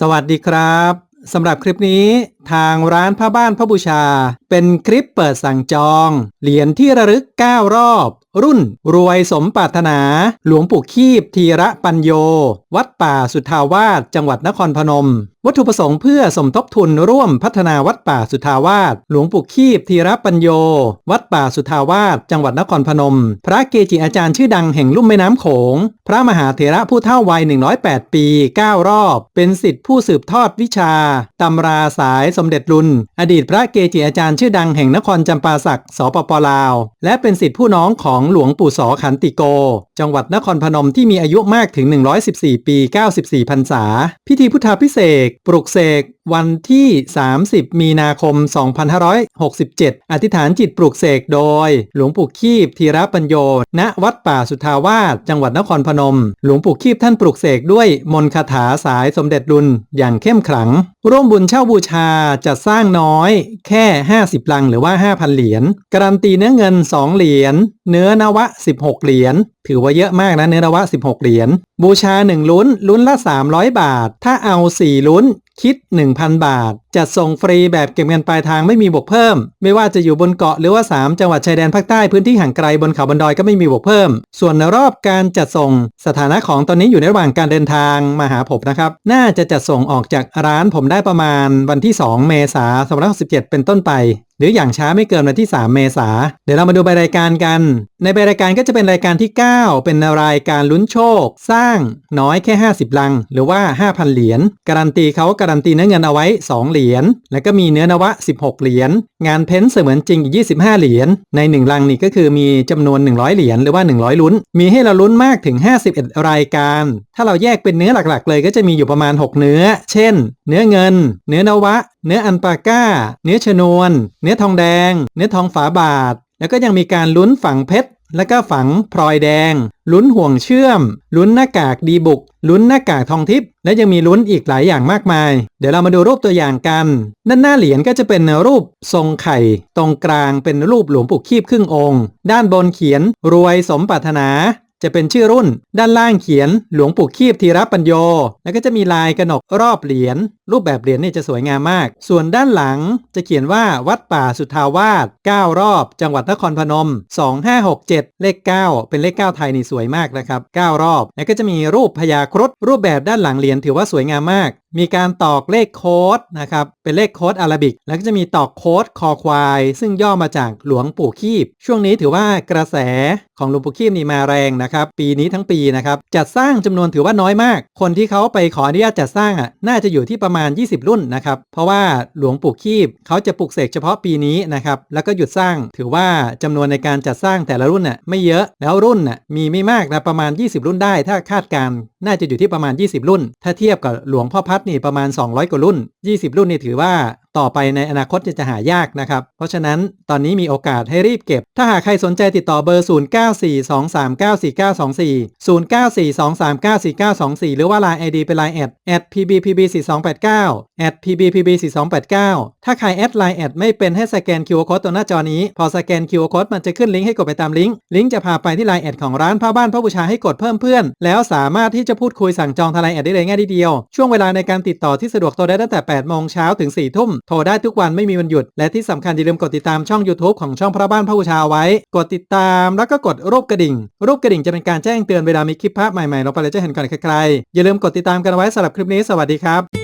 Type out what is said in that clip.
สวัสดีครับสำหรับคลิปนี้ทางร้านผ้าบ้านพระบูชา เป็นคลิปเปิดสั่งจอง เหรียญที่ระลึก 9 รอบ รุ่นรวยสมปรารถนา หลวงปู่คีบทีระปัญโย วัดป่าสุทธาวาสจังหวัดนครพนม วัตถุประสงค์เพื่อสมทบทุนร่วมพัฒนาวัดป่าสุทธาวาสหลวงปู่คีบทีระปัญโย วัดป่าสุทธาวาสจังหวัดนครพนม พระเกจิอาจารย์ชื่อดังแห่งลุ่มแม่น้ำโขง พระมหาเถระผู้เฒ่าวัย 108 ปี 9 รอบ เป็นสิทธิผู้สืบทอดวิชาตำราสายสมเด็จรุน อดีตพระเกจิอาจารย์ชื่อดังแห่งนครจำปาสักสปปลาว และเป็นสิทธิผู้น้องของหลวงปู่สอขันติโก จังหวัดนครพนมที่มีอายุมากถึง 114 ปี 94พรรษา พิธีพุทธาพิเศษปลุกเสกวันที่ 30 มีนาคม 2567 อธิษฐานจิตปลุกเสกโดย หลวงปู่คีบธีระปัญโย ณ วัดป่าสุทาวาส จังหวัดนครพนม หลวงปู่คีบท่านปลุกเสกด้วยมนต์คาถาสายสมเด็จรุนอย่างเข้มขลัง ร่วมบุญเช่าบูชาจะสร้างน้อย แค่ 50 ลังหรือว่า 5,000 เหรียญ การันตีเนื้อเงิน 2 เหรียญ เนื้อนวะ 16 เหรียญถือว่าเยอะมากนะเนื้อนวะ 16 เหรียญบูชา 1 ลุ้น ลุ้นละ 300 บาท ถ้าเอา 4 ลุ้นคิด 1,000 บาท จัดส่งฟรีแบบเก็บเงินปลายทางไม่มีบวกเพิ่ม ไม่ว่าจะอยู่บนเกาะหรือว่า 3 จังหวัดชายแดนภาคใต้พื้นที่ห่างไกลบนเขาบนดอยก็ไม่มีบวกเพิ่ม ส่วนในรอบการจัดส่งสถานะของตอนนี้อยู่ในระหว่างการเดินทางมาหาผมนะครับ น่าจะจัดส่งออกจากร้านผมได้ประมาณวันที่ 2 เมษายน2567เป็นต้นไป หรืออย่างช้าไม่เกินวันที่ 3 เมษาเดี๋ยวเรามาดูใบรายการกัน ในใบรายการก็จะเป็นรายการที่ 9 เป็นรายการลุ้นโชค สร้างน้อยแค่ 50 ลัง หรือว่า 5,000 เหรียญการันตีเขาการันตีเนื้อเงินเอาไว้ 2 เหรียญแล้วก็มีเนื้อนวะ 16 เหรียญงานเพ้นท์เสมือนจริงอีก25 เหรียญใน 1 ลังนี่ก็คือมีจำนวน 100 เหรียญหรือว่า 100 ลุ้น มีให้เราลุ้นมากถึง 51 รายการ ถ้าเราแยกเป็นเนื้อหลักๆ เลยก็จะมีอยู่ประมาณ 6 เนื้อ เช่น เนื้อเงิน เนื้อนวะ เนื้ออันปาก้า เนื้อชนวน เนื้อทองแดง เนื้อทองฝาบาท แล้วก็ยังมีการลุ้นฝังเพชร แล้วก็ฝังพลอยแดง ลุ้นห่วงเชื่อม ลุ้นหน้ากากดีบุก ลุ้นหน้ากากทองทิพย์ และยังมีลุ้นอีกหลายอย่างมากมาย เดี๋ยวเรามาดูรูปตัวอย่างกัน ด้านหน้าเหรียญก็จะเป็นรูปทรงไข่ ตรงกลางเป็นรูปหลวงปู่คีบครึ่งองค์ ด้านบนเขียนรวยสมปรารถนา จะเป็นชื่อรุ่น ด้านล่างเขียนหลวงปู่คีบธีรปัญโย แล้วก็จะมีลายกระหนกรอบเหรียญ รูปแบบเหรียญนี่จะสวยงามมาก ส่วนด้านหลังจะเขียนว่าวัดป่าสุทาวาส9รอบ จังหวัดนครพนม 2567 เลข 9 เป็นเลข 9 ไทยนี่สวยมากนะครับ 9 รอบ แล้วก็จะมีรูปพญาครุฑรูปแบบด้านหลังเหรียญถือว่าสวยงามมาก มีการตอกเลขโค้ดนะครับเป็นเลขโค้ดอารบิก แล้วก็จะมีตอกโค้ดคอควาย ซึ่งย่อมาจากหลวงปู่คีบ ช่วงนี้ถือว่ากระแสของหลวงปู่คีบนี่มาแรงนะครับปีนี้ทั้งปีนะครับจัดสร้างจำนวนถือว่าน้อยมาก คนที่เขาไปขออนุญาตจัดสร้างอะน่าจะอยู่ที่ประมาณ 20 รุ่นนะครับเพราะว่าหลวงปู่คีบเขาจะปลุกเสกเฉพาะปีนี้นะครับแล้วก็หยุดสร้างถือว่าจำนวนในการจัดสร้างแต่ละรุ่นน่ะไม่เยอะแล้วรุ่นน่ะมีไม่มากนะประมาณ 20 รุ่นได้ ถ้าคาดการณ์น่าจะอยู่ที่ประมาณ 20 รุ่น ถ้าเทียบกับหลวงพ่อพัดนี่ประมาณ 200 กว่ารุ่น 20 รุ่นนี่ถือว่า ต่อไปในอนาคตจะหายากนะครับ เพราะฉะนั้นตอนนี้มีโอกาสให้รีบเก็บ ถ้าหากใครสนใจติดต่อเบอร์ 0942394924 0942394924 หรือว่า Line ID เป็น Line แอดแอด pbpb4289 แอด pbpb4289 ถ้าใครแอด Line แอดไม่เป็นให้สแกน QR Code ตัวหน้าจอนี้ พอสแกน QR Code มันจะขึ้นลิงก์ให้กดไปตามลิงก์ ลิงก์จะพาไปที่ Line แอดของร้านผ้าบ้านผ้าบูชาให้กดเพิ่มเพื่อน แล้วสามารถที่จะพูดคุยสั่งจองทาง Line แอดได้เลยง่ายทีเดียว ช่วงเวลาในการติดต่อที่สะดวกโทรได้ตั้งแต่8โมงเช้าถึง4ทุ่มโทรได้ทุกวันไม่มีวันหยุด และที่สำคัญอย่าลืมกดติดตามช่อง YouTube ของช่องพระบ้านพระบูชาไว้ กดติดตามแล้วก็กดรูปกระดิ่ง รูปกระดิ่งจะเป็นการแจ้งเตือนเวลามีคลิปภาพใหม่ๆลงไปเลยจะเห็นก่อนใครๆอย่าลืมกดติดตามกันไว้สำหรับคลิปนี้สวัสดีครับ